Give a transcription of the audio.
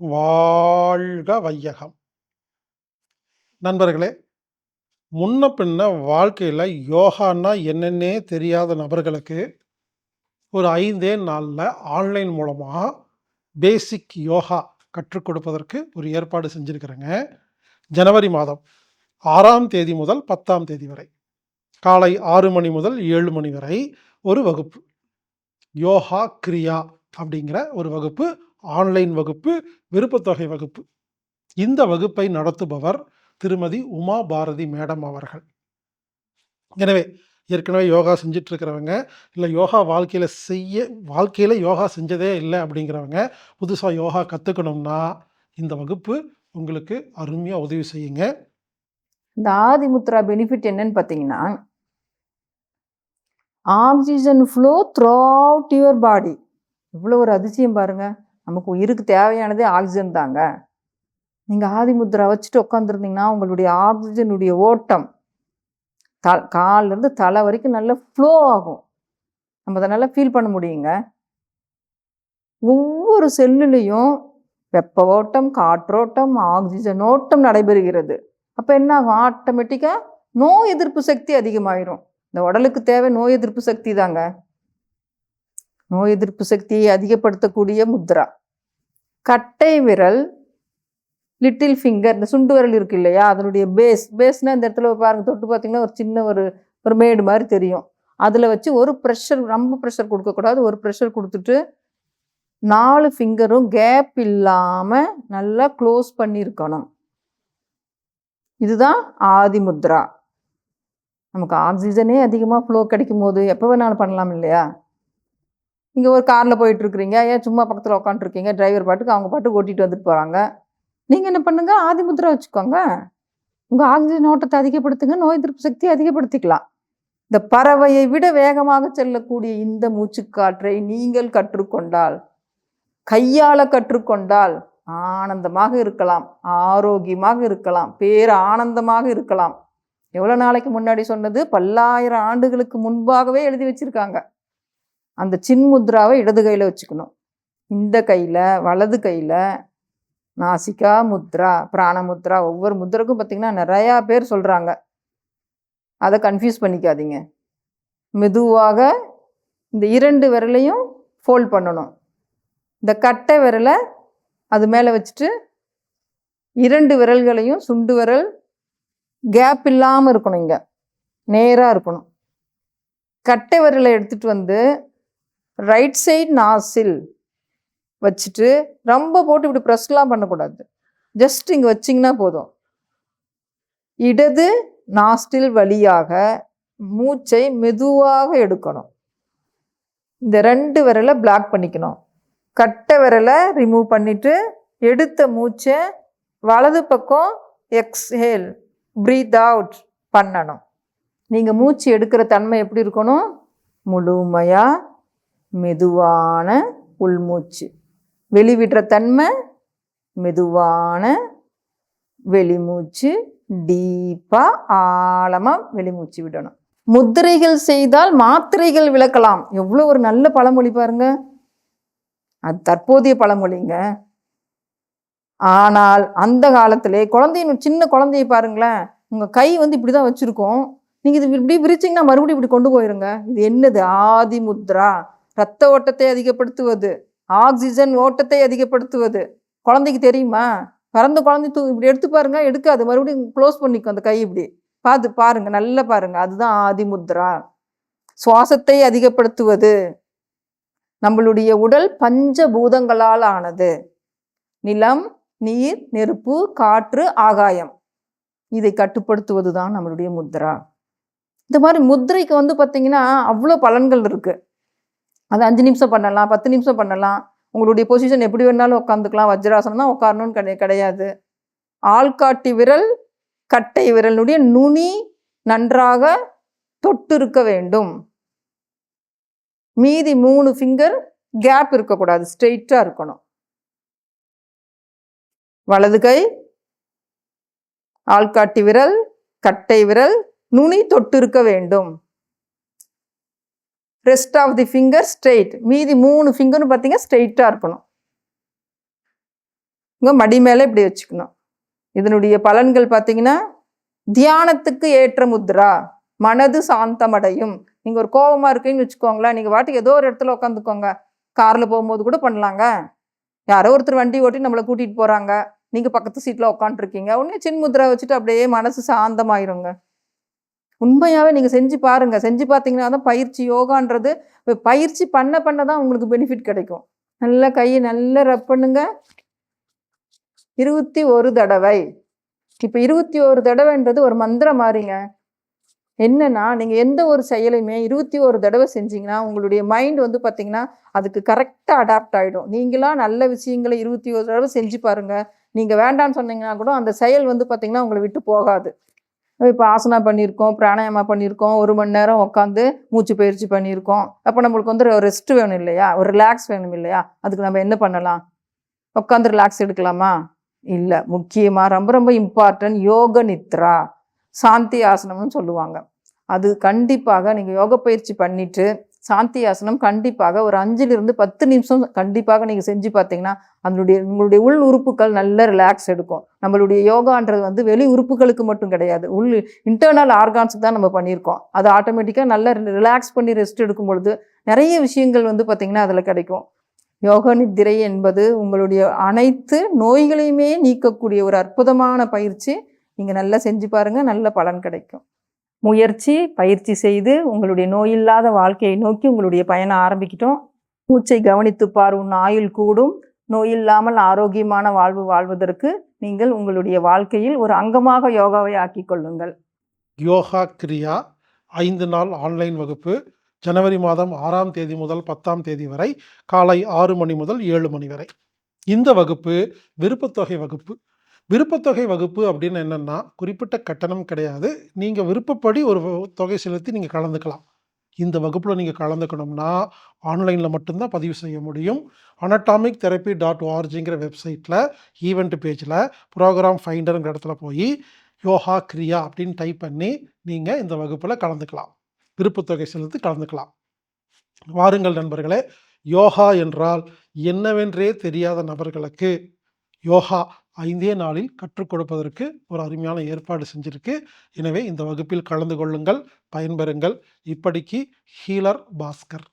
வாழ்க வையகம். நண்பர்களே முன்ன பின்ன வாழ்க்கையில் யோகான்னா என்னென்னே தெரியாத நபர்களுக்கு ஒரு ஐந்தே நாளில் ஆன்லைன் மூலமாக பேசிக் யோகா கற்றுக் கொடுப்பதற்கு ஒரு ஏற்பாடு செஞ்சுருக்கிறேங்க. ஜனவரி மாதம் ஆறாம் தேதி முதல் பத்தாம் தேதி வரை காலை ஆறு மணி முதல் ஏழு மணி வரை ஒரு வகுப்பு. யோகா கிரியா அப்படிங்கிற ஒரு வகுப்பு ஆன்லைன் வகுப்பு விருப்பத்தொகை வகுப்பு. இந்த வகுப்பை நடத்துபவர் திருமதி உமா பாரதி மேடம் அவர்கள். எனவே ஏற்கனவே யோகா செஞ்சிட்ருக்கிறவங்க இல்லை யோகா வாழ்க்கையில் செய்ய வாழ்க்கையில் யோகா செஞ்சதே இல்லை அப்படிங்கிறவங்க புதுசாக யோகா கற்றுக்கணும்னா இந்த வகுப்பு உங்களுக்கு அருமையாக உதவி செய்யுங்க. இந்த ஆதிமுத்ரா பெனிஃபிட் என்னன்னு பார்த்தீங்கன்னா oxygen flow throughout your body இவ்வளோ ஒரு அதிசயம் பாருங்கள் நமக்கு உயிருக்கு தேவையானதே ஆக்சிஜன் தாங்க. நீங்கள் ஆதிமுத்ரா வச்சுட்டு உட்காந்துருந்தீங்கன்னா உங்களுடைய ஆக்சிஜனுடைய ஓட்டம் த கால்லேருந்து தலை வரைக்கும் நல்லா ஃப்ளோ ஆகும். நம்ம அதை நல்லா ஃபீல் பண்ண முடியுங்க. ஒவ்வொரு செல்லுலேயும் வெப்ப ஓட்டம் காற்றோட்டம் ஆக்சிஜன் ஓட்டம் நடைபெறுகிறது. அப்போ என்ன ஆகும்? ஆட்டோமேட்டிக்காக நோய் எதிர்ப்பு சக்தி அதிகமாயிரும். இந்த உடலுக்கு தேவை நோய் எதிர்ப்பு சக்தி தாங்க. நோய் எதிர்ப்பு சக்தியை அதிகப்படுத்தக்கூடிய முத்ரா. கட்டை விரல் லிட்டில் ஃபிங்கர் இந்த சுண்டு விரல் இருக்கு இல்லையா? அதனுடைய பேஸ் பேஸ்னால் இந்த இடத்துல பாருங்கள் தொட்டு பார்த்தீங்கன்னா ஒரு சின்ன ஒரு ஒரு மேடு மாதிரி தெரியும். அதில் வச்சு ஒரு ப்ரெஷர் ரொம்ப ப்ரெஷர் கொடுக்கக்கூடாது. ஒரு ப்ரெஷர் கொடுத்துட்டு நாலு ஃபிங்கரும் கேப் இல்லாமல் நல்லா க்ளோஸ் பண்ணியிருக்கணும். இதுதான் ஆதி முத்ரா. நமக்கு ஆக்சிஜனே அதிகமாக ஃப்ளோ கிடைக்கும் போது எப்போ வேணாலும் பண்ணலாம் இல்லையா? நீங்கள் ஒரு காரில் போயிட்டுருக்கிறீங்க. ஏன் சும்மா பக்கத்தில் உட்காந்துருக்கீங்க டிரைவர் பாட்டுக்கு அவங்க பாட்டுக்கு ஓட்டிகிட்டு வந்துட்டு போகிறாங்க நீங்கள் என்ன பண்ணுங்க? ஆதி வச்சுக்கோங்க. உங்கள் ஆக்சிஜன் ஓட்டத்தை அதிகப்படுத்துங்க. நோய் எதிர்ப்பு சக்தியை அதிகப்படுத்திக்கலாம். இந்த பறவையை விட வேகமாக செல்லக்கூடிய இந்த மூச்சுக்காற்றை நீங்கள் கற்றுக்கொண்டால் கையாள கற்றுக்கொண்டால் ஆனந்தமாக இருக்கலாம். ஆரோக்கியமாக இருக்கலாம். பேர் ஆனந்தமாக இருக்கலாம். எவ்வளோ நாளைக்கு முன்னாடி சொன்னது? பல்லாயிரம் ஆண்டுகளுக்கு முன்பாகவே எழுதி வச்சுருக்காங்க. அந்த சின்முத்ராவை இடது கையில் வச்சுக்கணும். இந்த கையில் வலது கையில் நாசிகா முத்ரா பிராணமுத்ரா ஒவ்வொரு முத்ரைக்கும் பார்த்தீங்கன்னா நிறையா பேர் சொல்கிறாங்க அதை கன்ஃபியூஸ் பண்ணிக்காதீங்க. மெதுவாக இந்த இரண்டு விரலையும் ஃபோல்ட் பண்ணணும். இந்த கட்டை விரலை அது மேலே வச்சுட்டு இரண்டு விரல்களையும் சுண்டு விரல் கேப் இல்லாமல் இருக்கணும் இங்கே. நேராக இருக்கணும். கட்டை விரலை எடுத்துகிட்டு வந்து ரைட் சைட் நாசில் வச்சுட்டு ரொம்ப போட்டு இப்படி ப்ரெஸ்லாம் பண்ணக்கூடாது. ஜஸ்ட் இங்கே வச்சிங்கன்னா போதும். இடது நாஸ்டில் வழியாக மூச்சை மெதுவாக எடுக்கணும். இந்த ரெண்டு விரலை பிளாக் பண்ணிக்கணும். கட்டை விரலை ரிமூவ் பண்ணிவிட்டு எடுத்த மூச்சை வலது பக்கம் எக்ஸ்ஹேல் ப்ரீத் அவுட் பண்ணணும். நீங்கள் மூச்சு எடுக்கிற தன்மை எப்படி இருக்கணும்? முழுமையாக மெதுவான உள்மூச்சு. வெளிவிடுற தன்மை மெதுவான வெளிமூச்சு டீப்பாக ஆழமாக வெளிமூச்சு விடணும். முத்திரைகள் செய்தால் மாத்திரைகள் விளக்கலாம். எவ்வளோ ஒரு நல்ல பழமொழி பாருங்க. அது தற்போதைய பழமொழிங்க. ஆனால் அந்த காலத்திலே குழந்தைய சின்ன குழந்தைய பாருங்களேன். உங்கள் கை வந்து இப்படி தான் வச்சுருக்கோம். நீங்கள் இது இப்படி விரிச்சிங்கன்னா மறுபடியும் இப்படி கொண்டு போயிருங்க. இது என்னது? ஆதி முத்ரா ரத்த ஓட்டத்தை அதிகப்படுத்துவது ஆக்சிஜன் ஓட்டத்தை அதிகப்படுத்துவது. குழந்தைக்கு தெரியுமா? பிறந்த குழந்தை தூ இப்படி எடுத்து பாருங்க எடுக்காது. மறுபடியும் க்ளோஸ் பண்ணிக்கும் அந்த கை இப்படி. பார்த்து பாருங்க நல்லா பாருங்க. அதுதான் ஆதிமுத்ரா. சுவாசத்தை அதிகப்படுத்துவது. நம்மளுடைய உடல் பஞ்சபூதங்களால் ஆனது. நிலம் நீர் நெருப்பு காற்று ஆகாயம். இதை கட்டுப்படுத்துவது தான் நம்மளுடைய முத்ரா. இந்த மாதிரி முத்திரைக்கு வந்து பார்த்தீங்கன்னா அவ்வளோ பலன்கள் இருக்குது அது அஞ்சு நிமிஷம் பண்ணலாம் பத்து நிமிஷம் பண்ணலாம். உங்களுடைய பொசிஷன் எப்படி வேணாலும் உட்காந்துக்கலாம் வஜ்ராசனம் தான் உட்காரணும்னு கிடை கிடையாது. ஆள்காட்டி விரல் கட்டை விரலுடைய நுனி நன்றாக தொட்டு இருக்க வேண்டும். மீதி மூணு ஃபிங்கர் கேப் இருக்கக்கூடாது. ஸ்ட்ரெயிட்டாக இருக்கணும். வலது கை ஆள்காட்டி விரல் கட்டை விரல் நுனி தொட்டு இருக்க வேண்டும். Rest of the finger straight மீதி மூணு ஃபிங்கர்னு பார்த்தீங்கன்னா ஸ்ட்ரெயிட்டாக இருக்கணும். உங்கள் மடி மேலே இப்படி வச்சுக்கணும். இதனுடைய பலன்கள் பார்த்தீங்கன்னா தியானத்துக்கு ஏற்ற முத்ரா மனது சாந்தமடையும். நீங்கள் ஒரு கோபமாக இருக்கீங்கன்னு வச்சுக்கோங்களேன் நீங்கள் வாட்டுக்கு ஏதோ ஒரு இடத்துல உட்காந்துக்கோங்க காரில் போகும்போது கூட பண்ணலாங்க. யாரோ ஒருத்தர் வண்டி ஓட்டி நம்மளை கூட்டிகிட்டு போகிறாங்க நீங்கள் பக்கத்து சீட்டில் உட்காந்துருக்கீங்க உடனே சின்முத்ரா வச்சுட்டு அப்படியே மனசு சாந்தமாயிருங்க. உண்மையாகவே நீங்கள் செஞ்சு பாருங்கள் செஞ்சு பார்த்தீங்கன்னா தான் பயிற்சி யோகான்றது பயிற்சி பண்ண பண்ண தான் உங்களுக்கு பெனிஃபிட் கிடைக்கும். நல்லா கையை நல்லா ரப் பண்ணுங்க. இருபத்தி ஒரு தடவை. இப்போ இருபத்தி ஒரு தடவைன்றது ஒரு மந்திரம் மாதிரிங்க என்னன்னா நீங்கள் எந்த ஒரு செயலையுமே இருபத்தி ஒரு தடவை செஞ்சீங்கன்னா உங்களுடைய மைண்ட் வந்து பார்த்தீங்கன்னா அதுக்கு கரெக்டாக அடாப்ட் ஆகிடும் நீங்களாம் நல்ல விஷயங்களை இருபத்தி ஒரு தடவை செஞ்சு பாருங்கள் நீங்கள் வேண்டாம்னு சொன்னீங்கன்னா கூட அந்த செயல் வந்து பார்த்தீங்கன்னா உங்களை விட்டு போகாது. இப்போ ஆசனா பண்ணியிருக்கோம் பிராணாயமா பண்ணியிருக்கோம் ஒரு மணி நேரம் உட்காந்து மூச்சு பயிற்சி பண்ணியிருக்கோம் அப்போ நம்மளுக்கு வந்து ஒரு ரெஸ்ட் வேணும் இல்லையா? ஒரு ரிலாக்ஸ் வேணும் இல்லையா? அதுக்கு நம்ம என்ன பண்ணலாம்? உட்காந்து ரிலாக்ஸ் எடுக்கலாமா? இல்லை. முக்கியமாக ரொம்ப ரொம்ப இம்பார்ட்டன்ட் யோக நித்ரா. சாந்தி ஆசனம்னு சொல்லுவாங்க. அது கண்டிப்பாக நீங்கள் யோக பயிற்சி பண்ணிவிட்டு சாந்தி ஆசனம் கண்டிப்பாக ஒரு அஞ்சிலிருந்து பத்து நிமிஷம் கண்டிப்பாக நீங்கள் செஞ்சு பார்த்தீங்கன்னா அதனுடைய உங்களுடைய உள் உறுப்புகள் நல்ல ரிலாக்ஸ் எடுக்கும். நம்மளுடைய யோகான்றது வந்து வெளி உறுப்புகளுக்கு மட்டும் கிடையாது. உள் இன்டர்னல் ஆர்கான்ஸுக்கு தான் நம்ம பண்ணியிருக்கோம். அது ஆட்டோமேட்டிக்காக நல்ல ரிலாக்ஸ் பண்ணி ரெஸ்ட் எடுக்கும் பொழுது நிறைய விஷயங்கள் வந்து பார்த்திங்கன்னா அதில் கிடைக்கும். யோக நித்திரை என்பது உங்களுடைய அனைத்து நோய்களையுமே நீக்கக்கூடிய ஒரு அற்புதமான பயிற்சி. நீங்கள் நல்லா செஞ்சு பாருங்கள் நல்ல பலன் கிடைக்கும். முயற்சி பயிற்சி செய்து உங்களுடைய நோயில்லாத வாழ்க்கையை நோக்கி உங்களுடைய பயணம் ஆரம்பிக்கிட்டோம். மூச்சை கவனித்து பார் உன் ஆயுள் கூடும். நோயில்லாமல் ஆரோக்கியமான வாழ்வு வாழ்வதற்கு நீங்கள் உங்களுடைய வாழ்க்கையில் ஒரு அங்கமாக யோகாவை ஆக்கிக் கொள்ளுங்கள். யோகா கிரியா ஐந்து நாள் ஆன்லைன் வகுப்பு ஜனவரி மாதம் ஆறாம் தேதி முதல் பத்தாம் தேதி வரை காலை ஆறு மணி முதல் ஏழு மணி வரை. இந்த வகுப்பு விருப்பத்தொகை வகுப்பு. விருப்பத்தொகை வகுப்பு அப்படின்னு என்னென்னா குறிப்பிட்ட கட்டணம் கிடையாது. நீங்கள் விருப்பப்படி ஒரு தொகை செலுத்தி நீங்கள் கலந்துக்கலாம். இந்த வகுப்பில் நீங்கள் கலந்துக்கணும்னா ஆன்லைனில் மட்டும்தான் பதிவு செய்ய முடியும். அனட்டாமிக் தெரப்பி டாட் ஓஆர்ஜிங்கிற வெப்சைட்டில் ஈவெண்ட் பேஜில் ப்ரோக்ராம் ஃபைண்டருங்கிற இடத்துல போய் யோகா கிரியா அப்படின்னு டைப் பண்ணி நீங்கள் இந்த வகுப்பில் கலந்துக்கலாம். விருப்பத்தொகை செலுத்தி கலந்துக்கலாம். வாருங்கள் நண்பர்களே யோகா என்றால் என்னவென்றே தெரியாத நபர்களுக்கு யோகா ஐந்தே நாளில் கற்றுக் கொடுப்பதற்கு ஒரு அருமையான ஏற்பாடு செஞ்சிருக்கு. எனவே இந்த வகுப்பில் கலந்து கொள்ளுங்கள் பயன்பெறுங்கள். இப்படிக்கு ஹீலர் பாஸ்கர்.